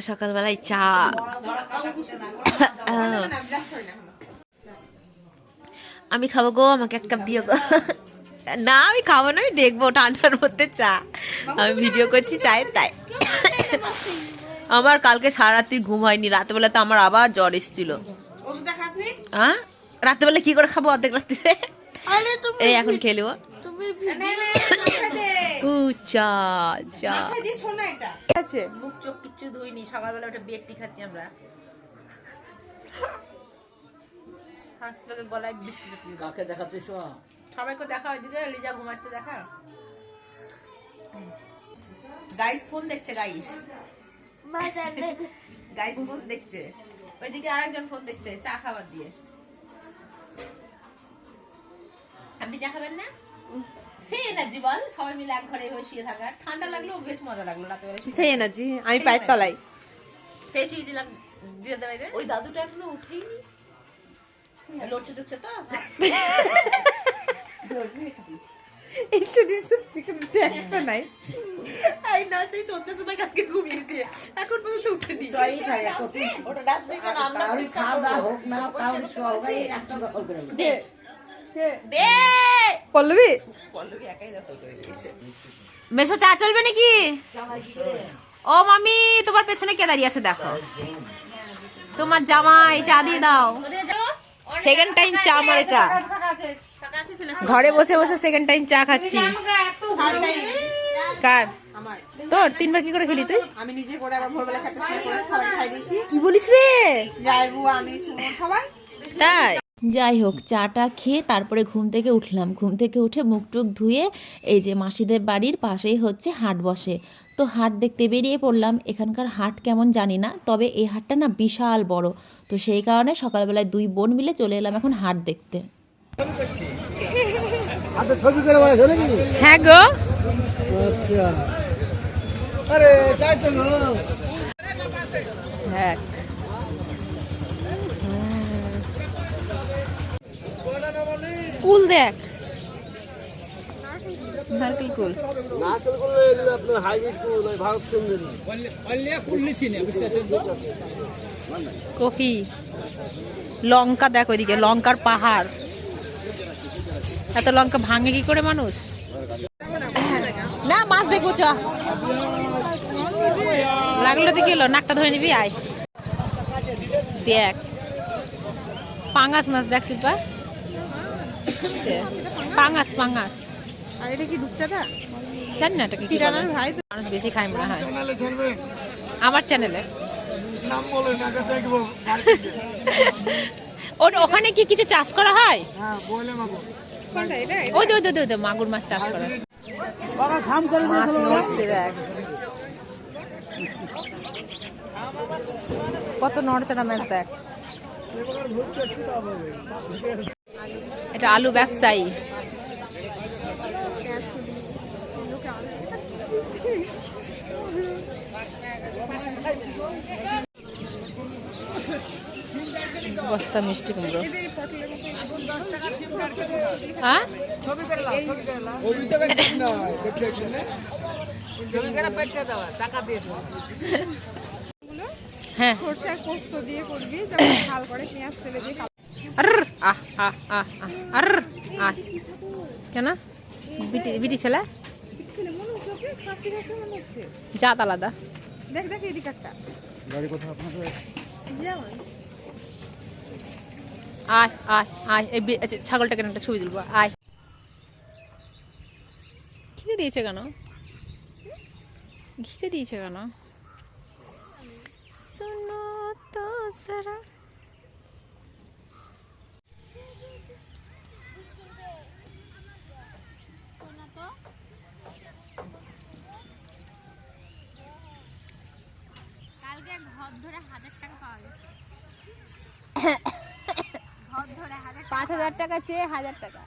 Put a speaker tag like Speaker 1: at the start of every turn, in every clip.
Speaker 1: সকালবেলায় চা আমি খাব গো আমাকে এক কাপ দিও গো না আমি খাব না আমি দেখব ঠান্ডার মধ্যে চা আমি ভিডিও করছি চায়ের তাই আমার কালকে সারা রাত্রি ঘুম হয়নি রাতবেলা তো আমার আবার জ্বর এসেছিল. হ্যাঁ রাত্রেবেলা কি করে খাব অর্ধেক রাত্রে এই এখন খেয়ে চা আছে। মুখ চোখ কিচ্ছু ধুইনি সকালবেলা ওটা বেগটি খাচ্ছি আমরা। থেকে গলায়।
Speaker 2: কাকে দেখাচ্ছিস
Speaker 1: সবাইকে দেখা ওইদিকে লিজা ঘুমাচ্ছে দেখা। গাইস ফোন দেখছে গাইস গাইস ফোন দেখছে। ওইদিকে আরেকজন ফোন দেখছে চা খাবার দিয়ে। আপনি চা খাবেন না? সেই এনার্জি বল সবাই মিলে এক ঘরে শুয়ে থাকা ঠান্ডা লাগলেও বেশ মজা লাগল রাতে
Speaker 3: সেই এনার্জি আমি পায়ের তলায়।
Speaker 1: সেই শুয়েছিলাম ওই দাদুটা এখনও উঠেইনি? লড়ছে চড়ছে তো।
Speaker 3: এই সত্যি কোনো নাই।
Speaker 1: আই না সেই সন্ধ্যা সময় কালকে ঘুমিয়েছে। এখন পর্যন্ত উঠেনি। ওটা ডাস্টবিন কেন আমরা
Speaker 2: খাওয়া হোক না কাউরি শোয়া একটা দখল করে নেবে।
Speaker 1: দে!
Speaker 3: পল্লবী?
Speaker 1: পল্লবী একাই দখল করে নিয়েছে মেশো চা চলবে নাকি? ও মামি তোমার পেছনে কে দাঁড়িয়ে আছে দেখো। তোমার জামাই চা দিয়ে দাও। সেকেন্ড টাইম চা আমার এটা। ঘরে বসে বসে সেকেন্ড টাইম চা খাচ্ছি। কার? তোর তিনবার কি করে খেলি তুই?
Speaker 3: আমি নিজে করে আবার ভোরবেলা চারটার সময় করে সবাই খাই দিয়েছি।
Speaker 1: কি বলিস রে?
Speaker 3: যাই বুয়া আমি সুমন সবাই।
Speaker 1: তাই?
Speaker 4: যাই হোক চাটা খেয়ে তারপরে ঘুম থেকে উঠলাম। ঘুম থেকে উঠে মুখ টুক ধুয়ে এই যে মাসিদের বাড়ির পাশেই হচ্ছে হাট বসে। তো হাট দেখতে বেরিয়ে পড়লাম। এখানকার হাট কেমন জানি না তবে এই হাটটা না বিশাল বড়। তো সেই কারণে সকালবেলায় দুই বোন মিলে চলে এলাম এখন হাট দেখতে।
Speaker 2: কি
Speaker 1: হ্যাঁ গো।
Speaker 2: আচ্ছা। আরে গো।
Speaker 1: হ্যাঁ। কুল দেখ। নারকেল কুল।
Speaker 2: নারকেল করলে আপনার হাইব্রিড ফুল ভারত সুন্দরী।
Speaker 1: কফি। লঙ্কা দেখ ওইদিকে লঙ্কার পাহাড়। এত লঙ্কা ভাঙে কি করে মানুষ? না মাছ দেখব চ। লাগল তো কি হলো? নাকটা ধরে নিবি আয়। দেখ। পাঙ্গাস মাছ দেখ শিল্পা। দেখ, পাঙ্গাস পাঙ্গাস।
Speaker 3: আর এটা কি রূপচাঁদা?
Speaker 1: জানি না এটাকে কি
Speaker 3: কিরানার। ভাই
Speaker 1: মানুষ বেশি খায় মনে হয়। আমার চ্যানেলে
Speaker 2: নাম বলে নাকে দেখব
Speaker 1: ওর ওখানে কি কিছু চাষ করা হয়?
Speaker 2: হ্যাঁ বলে মাগো
Speaker 3: কোনটা এটা?
Speaker 1: ওই তো, ওই মাগুর মাছ চাষ করা।
Speaker 2: বাবা খাম করে
Speaker 1: মাছ দেখ। কত নড়চড়া মাছ দেখ। এটা আলু ব্যবসায়ী। বস্তা মিষ্টি কুমড়ো। হ্যাঁ? হ্যাঁ।
Speaker 3: পোস্ত দিয়ে করবি যেমন হাল করে পেঁয়াজ তেলে দিয়ে
Speaker 1: আর আহ আহ আহ আহ, আর আহ। কেন? বিটি বিটি ছেলে?
Speaker 3: মনে মনে
Speaker 1: জাত আলাদা।
Speaker 3: দেখ দেখ এদিক একটা
Speaker 2: গাড়ি কোথায় আপনাদের
Speaker 1: আয় আয় আয় এই আচ্ছা, ছাগলটাকে একটা ছবি তুলবো? আয়। ঘিরে দিয়েছে কেন? ঘিরে দিয়েছে কেন? শোনো তো সারা
Speaker 5: কালকে ঘর ধরে হাজার টাকা পাওয়া গেছে ঘর ধরে হাজার
Speaker 1: পাঁচ হাজার টাকা চেয়ে হাজার টাকা।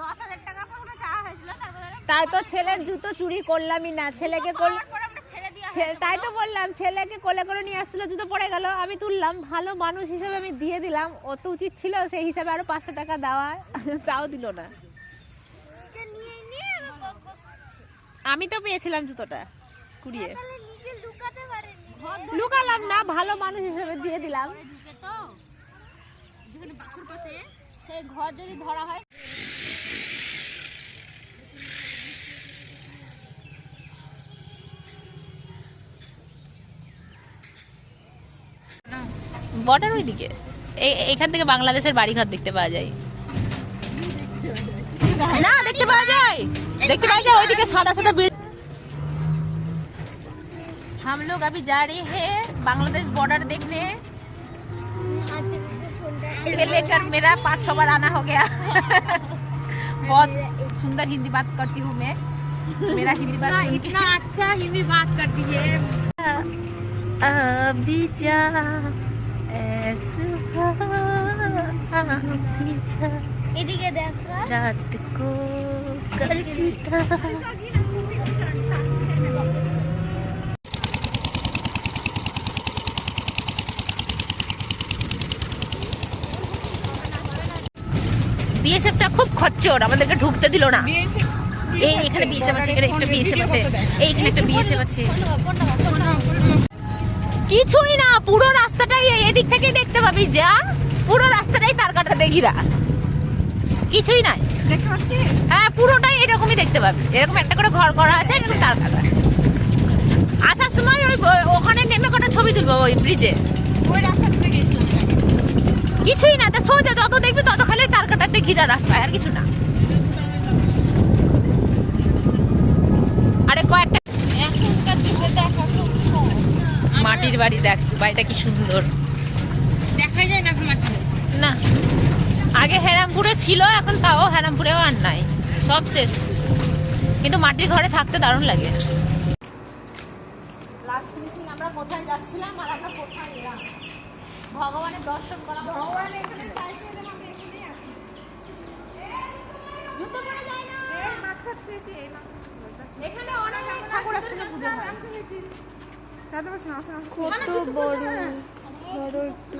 Speaker 5: দশ হাজার টাকা পুরো চাওয়া হয়েছিল
Speaker 1: তাই তো ছেলের জুতো চুরি করলামই না ছেলেকে তাই তো বললাম ছেলেকে কোলে করে নিয়ে আসছিল জুতো পড়ে গেল আমি তুললাম ভালো মানুষ হিসেবে আমি দিয়ে দিলাম ও তো উচিত ছিল সেই হিসাবে আরও পাঁচশো টাকা দেওয়া তাও দিল না। আমি তো পেয়েছিলাম জুতোটা কুড়িয়ে।
Speaker 5: লুকাতে
Speaker 1: না ভালো মানুষ হিসেবে দিয়ে দিলাম।
Speaker 5: সেই ঘর যদি ধরা হয়।
Speaker 1: বর্ডার ওইদিকে। এই- এখান থেকে বাংলাদেশের বাড়িঘর দেখতে পাওয়া যায়। না দেখতে পাওয়া যায়। দেখতে পাওয়া যায় ওইদিকে সাদা সাদা हम लोग अभी जा रहे हैं बांग्लादेश बॉर्डर देखने। लेकर मेरा पाँच छः बार आना हो गया। बहुत सुंदर हिंदी बात करती हूँ मैं। मेरा हिंदी बात
Speaker 5: इतना अच्छा हिंदी बात करती है।
Speaker 1: अभी जा रात को कविता বিএসএফটা খুব খচ্চর আমাদেরকে ঢুকতে দিল না। এই এখানে বিএসএফ আছে এখানে একটা বিএসএফ আছে। এইখানে একটা বিএসএফ আছে। কিছুই না পুরো রাস্তাটাই এদিক থেকে দেখতে পাবি যা। পুরো রাস্তাটাই তার কাটা দেখিরা কিছুই নাই। হ্যাঁ পুরোটাই এরকমই দেখতে পাবি। এরকম একটা করে ঘর করা আছে এরকম তার কাটা। আসার সময় ওই ওখানে নেমে কটা ছবি তুলবো ওই ব্রিজে
Speaker 3: ওই রাস্তা ধরে গেছিলাম
Speaker 1: কিছুই না তা সোজা যত দেখবি তত খালি তার কাটাতে ঘিরা রাস্তায় আর কিছু না। আরে কয়েকটা
Speaker 5: দেখা।
Speaker 1: মাটির বাড়ি দেখ বাড়িটা কি সুন্দর।
Speaker 5: দেখাই যায় না
Speaker 1: না। আগে হেরামপুরে ছিল এখন তাও হেরামপুরেও আর নাই। সব শেষ। কিন্তু মাটির ঘরে থাকতে দারুণ লাগে। লাস্ট ফিনিশিং আমরা কোথায় যাচ্ছিলাম আর আমরা কোথায় ভগবানের দর্শন করা
Speaker 3: ভগবান এখানে চাইছে যে আমি এখানেই আছি।
Speaker 1: জুতো পরে যাই না।
Speaker 3: এই মাছ ফাছ খেয়েছি এই মাছ
Speaker 1: এখানে অনেক ঠাকুর আছে পুজো হয়।
Speaker 3: কত বড় বড় একটু।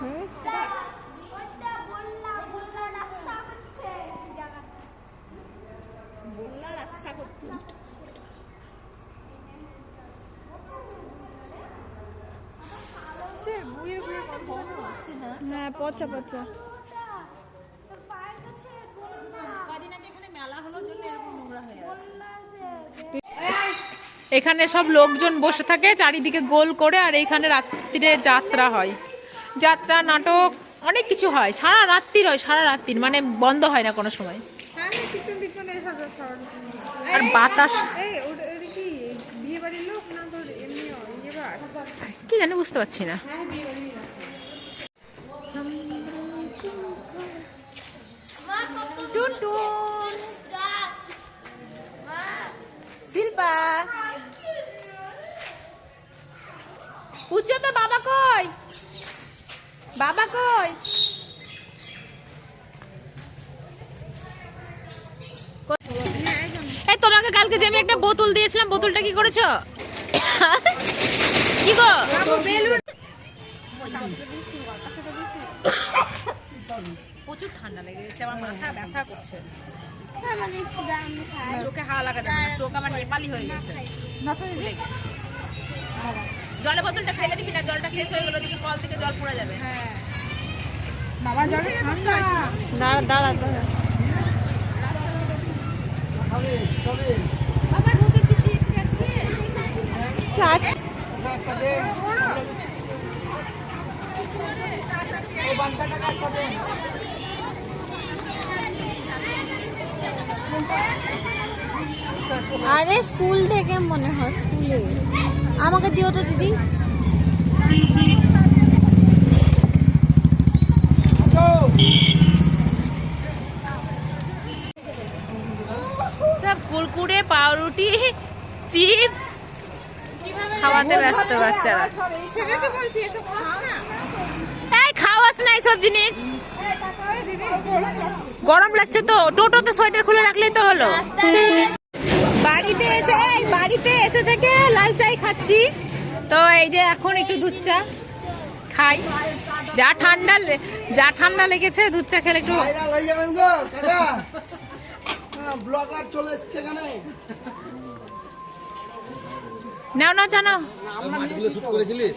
Speaker 3: হ্যাঁ? পচা পচা।
Speaker 1: এখানে সব লোকজন বসে থাকে চারিদিকে গোল করে আর এইখানে রাত্রিরে যাত্রা হয়। যাত্রা নাটক অনেক কিছু হয়। সারা রাত্রির হয় সারা রাত্রির মানে বন্ধ হয় না কোনো সময়। আর বাতাস
Speaker 3: এই ওটা ওটা কি বিয়ে বাড়ির লোক না তোর এমনি বার
Speaker 1: কি জানি বুঝতে পারছি না। টুনটুন শিল্পা উচ্চ তো বাবা কই? বাবা কই? এই তোমাকে কালকে যে আমি একটা বোতল দিয়েছিলাম, বোতলটা কি করেছ? কি গো? প্রচুর ঠান্ডা লেগে গেছে আমার মাথা ব্যথা করছে। চোখে হাওয়া লাগা যাবে না চোখ আমার নেপালি হয়ে গেছে। জলের বোতলটা ফেলে দিবি না জলটা শেষ হয়ে গেল দিকে কল থেকে জল পড়ে যাবে।
Speaker 3: বাবা জলে ঠান্ডা।
Speaker 5: দাঁড়া দাঁড়া। দাঁড়া আরে স্কুল থেকে মনে হয় স্কুলে। আমাকে দিও তো দিদি।
Speaker 1: সব কুরকুরে পাউরুটি চিপস খাওয়াতে ব্যস্ত বাচ্চারা। এই খাওয়াস না এইসব জিনিস। গরম লাগছে তো। টোটোতে সোয়েটার খুলে রাখলেই তো হলো।
Speaker 3: বাড়িতে এসে এই বাড়িতে এসে থেকে লাল চাই খাচ্ছি।
Speaker 1: তো এই যে এখন একটু দুধ চা খাই। যা ঠান্ডা লে- যা ঠান্ডা লেগেছে দুধ চা খেলে একটু
Speaker 2: ভাইরাল হয়ে যাবেন গো কাকা ব্লগার চলে এসছে এখানে।
Speaker 1: নাও না জানো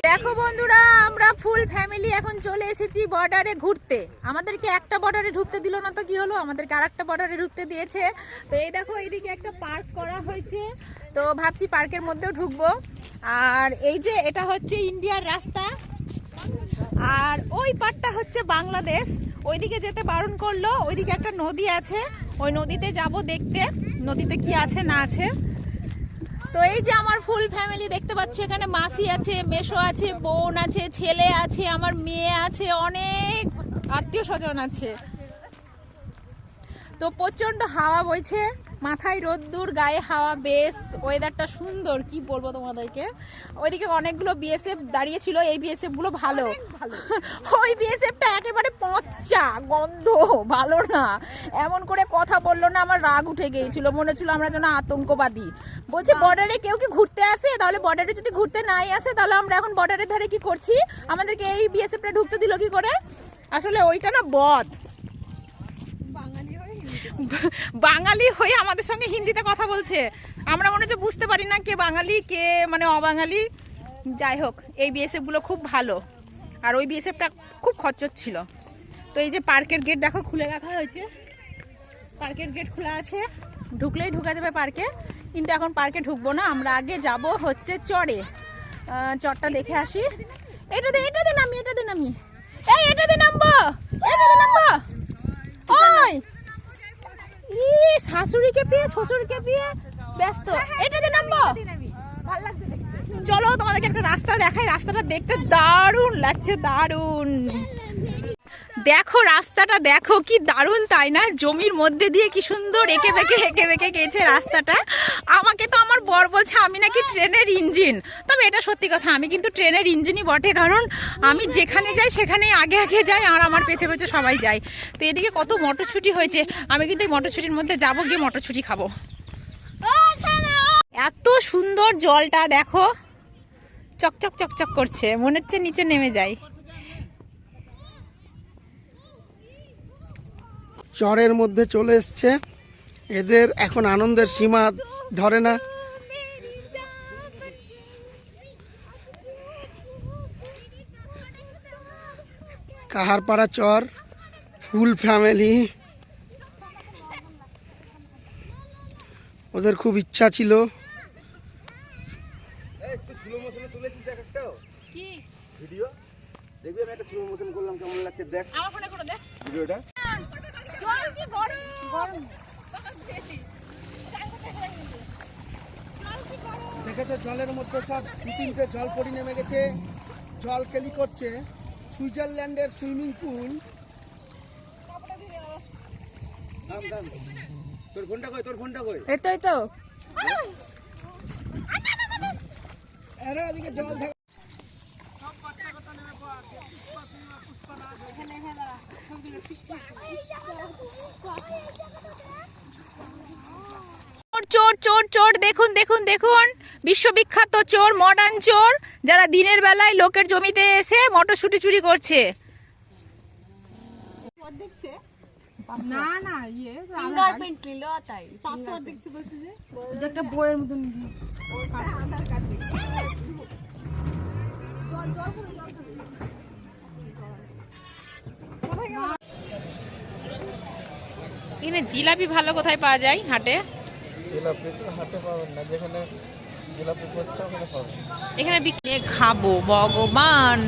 Speaker 1: দেখো বন্ধুরা আমরা ফুল ফ্যামিলি এখন চলে এসেছি বর্ডারে ঘুরতে। আমাদেরকে একটা বর্ডারে ঢুকতে দিল না তো কি হলো? আমাদেরকে আর একটা বর্ডারে ঢুকতে দিয়েছে। তো এই দেখো এইদিকে একটা পার্ক করা হয়েছে। তো ভাবছি পার্কের মধ্যেও ঢুকবো। আর এই যে এটা হচ্ছে ইন্ডিয়ার রাস্তা। আর ওই পার্টটা হচ্ছে বাংলাদেশ। ওইদিকে যেতে বারণ করল। ওইদিকে একটা নদী আছে। ওই নদীতে যাব দেখতে। নদীতে কি আছে না আছে। তো এই যে আমার ফুল ফ্যামিলি দেখতে পাচ্ছ, এখানে মাসি আছে মেশো আছে, বোন আছে, ছেলে আছে, আমার মেয়ে আছে, অনেক আত্মীয় স্বজন আছে। তো প্রচণ্ড হাওয়া বইছে। মাথায় রোদ্দুর গায়ে হাওয়া বেশ ওয়েদারটা সুন্দর কি বলব তোমাদেরকে? ওইদিকে অনেকগুলো বিএসএফ দাঁড়িয়ে ছিল এই বিএসএফগুলো ভালো। ওই বিএসএফটা একেবারে পচা গন্ধ ভালো না। এমন করে কথা বলল না আমার রাগ উঠে গিয়েছিল। মনে হচ্ছিল আমরা যেন আতঙ্কবাদী। বলছে বর্ডারে কেউ কি ঘুরতে আসে? তাহলে বর্ডারে যদি ঘুরতে নাই আসে তাহলে আমরা এখন বর্ডারের ধারে কি করছি? আমাদেরকে এই বিএসএফটা ঢুকতে দিল কি করে? আসলে ওইটা না বধ। বাঙালি হয়ে আমাদের সঙ্গে হিন্দিতে কথা বলছে। আমরা মনে হচ্ছে বুঝতে পারি না কে বাঙালি, কে মানে অবাঙালি। যাই হোক, এই বিএসএফগুলো খুব ভালো। আর ওই বিএসএফটা খুব খরচর ছিল। তো এই যে পার্কের গেট দেখো, খুলে রাখা হয়েছে। পার্কের গেট খোলা আছে। ঢুকলেই ঢুকা যাবে পার্কে। কিন্তু এখন পার্কে ঢুকবো না, আমরা আগে যাব হচ্ছে চরে। চরটা দেখে আসি। এটা এটাতে এটাতে নামি এটাতে নামি। এই, এটা এটাতে নামবো এটাতে নামবো। ওই! শাশুড়িকে পেয়ে শ্বশুরকে পেয়ে ব্যস্ত। এটাতে নামবো? চলো, তোমাদেরকে একটা রাস্তা দেখাই। রাস্তাটা দেখতে দারুণ লাগছে, দারুণ। দেখো, রাস্তাটা দেখো, কি দারুণ তাই না? জমির মধ্যে দিয়ে কি সুন্দর এঁকে বেঁকে এঁকে বেঁকে গেছে রাস্তাটা। আমাকে তো আমার বর বলছে, আমি নাকি ট্রেনের ইঞ্জিন। তবে এটা সত্যি কথা, আমি কিন্তু ট্রেনের ইঞ্জিনই বটে, কারণ আমি যেখানে যাই, সেখানেই আগে আগে যাই, আর আমার পেছে পেছে সবাই যায়। তো এদিকে কত মটরছুটি হয়েছে, আমি কিন্তু এই মটরছুটির মধ্যে যাব, গিয়ে মটরছুটি খাব। এত সুন্দর জলটা, দেখো। চকচক চকচক করছে, মনে হচ্ছে নিচে নেমে যায়
Speaker 6: চরের মধ্যে চলে এসছে। এদের এখন আনন্দের সীমা ধরে না। কাহারপাড়া চর, ফুল ফ্যামিলি। ওদের খুব ইচ্ছা ছিল
Speaker 2: এই তুই স্লো মোশনে তুলেছিস এক একটাও ভিডিও দেখবি আমি একটা স্লো মোশন করলাম কেমন লাগছে দেখ
Speaker 1: আমার ফোনে করে দে
Speaker 2: ভিডিওটা
Speaker 1: জল কি গরম গরম
Speaker 6: দেখেছ জলের মধ্যে সব দু তিনটে জল পড়ি নেমে গেছে। জল কেলি করছে সুইজারল্যান্ডের সুইমিং পুল।
Speaker 2: তোর ফোনটা কই তোর ফোনটা কই?
Speaker 1: এই তো এই তো।
Speaker 6: আরে ওদিকে জল থাকে
Speaker 1: চোর চোর চোর চোর দেখুন দেখুন দেখুন। বিশ্ববিখ্যাত চোর মডার্ন চোর যারা দিনের বেলায় লোকের জমিতে এসে মটরশুটি চুরি করছে। এখানে জিলাপি ভালো কোথায় পাওয়া যায় হাটে?
Speaker 2: জিলাপি তো হাতে পাবেন না যেখানে জিলাপি করছে ওখানে পাবেন।
Speaker 1: এখানে বিক্রি খাব ভগবান।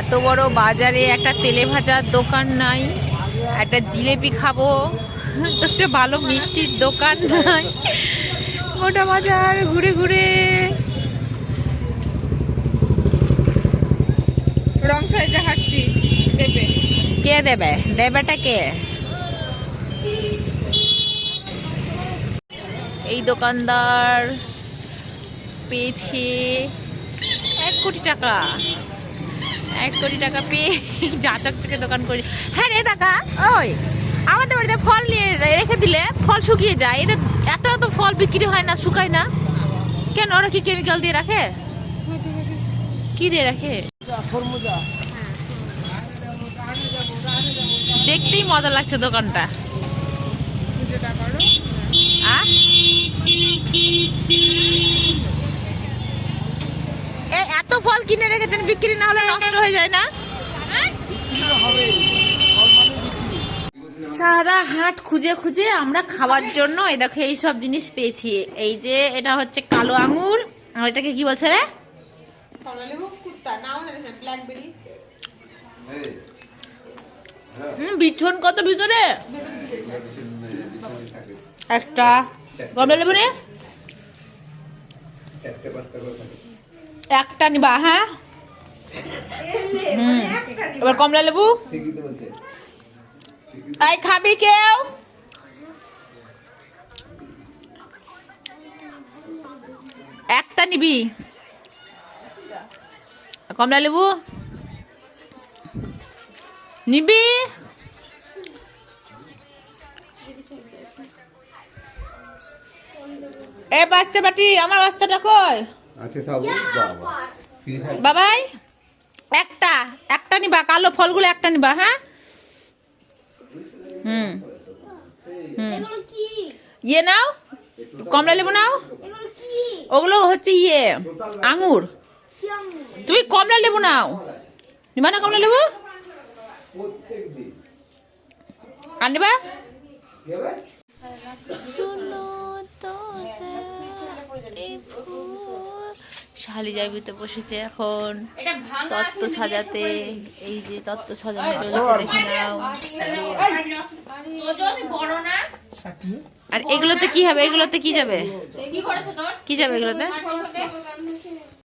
Speaker 1: এত বড় বাজারে একটা তেলে ভাজার দোকান নাই একটা জিলেপি খাব একটা ভালো মিষ্টির দোকান নাই। গোটা বাজার ঘুরে ঘুরে।
Speaker 3: রং সাইডে হাঁটছি দেবে।
Speaker 1: কে দেবে? দেবেটা কে? এই দোকানদার পেয়েছে এক কোটি টাকা। এক কোটি টাকা পেয়ে যা চকচকে দোকান করি। হ্যাঁ রে টাকা ওই, আমাদের বাড়িতে ফল নিয়ে রেখে দিলে ফল শুকিয়ে যায়। এটা এত এত ফল বিক্রি হয় না, শুকায় না। কেন ওরা কি কেমিক্যাল দিয়ে রাখে? কি দিয়ে রাখে? দেখতেই মজা লাগছে দোকানটা। আ? কিনে রেখেছেন বিক্রি না হলে নষ্ট হয়ে যায় না? সারা হাট খুঁজে খুঁজে আমরা খাওয়ার জন্য এই দেখো এই সব জিনিস পেয়েছি। এই যে এটা হচ্ছে কালো আঙুর আর এটাকে কি বলছে রে? হুম, বিছন কত ভিতরে? একটা কমলা লেবু রে একটা নিবা হ্যাঁ? হুম। এবার কমলা লেবু এই খাবি কেউ? একটা নিবি। কমলা লেবু নিবি? এ বাচ্চা বাটি আমার বাচ্চাটা কই?
Speaker 2: আছে
Speaker 1: বাবাই একটা একটা নিবা কালো ফলগুলো একটা নিবা হ্যাঁ? হুম হুম। ইয়ে নাও কমলা লেবু নাও। ওগুলো হচ্ছে ইয়ে আঙুর। তুমি কমলা লেবু নাও। নিবা না কমলা লেবু? আর নিবা? শালি যাবিতে বসেছে এখন। তত্ত্ব সাজাতে এই যে তত্ত্ব সাজানো চলছে দেখে নাও। আর এগুলোতে কি হবে? এগুলোতে কি যাবে? কি যাবে এগুলোতে?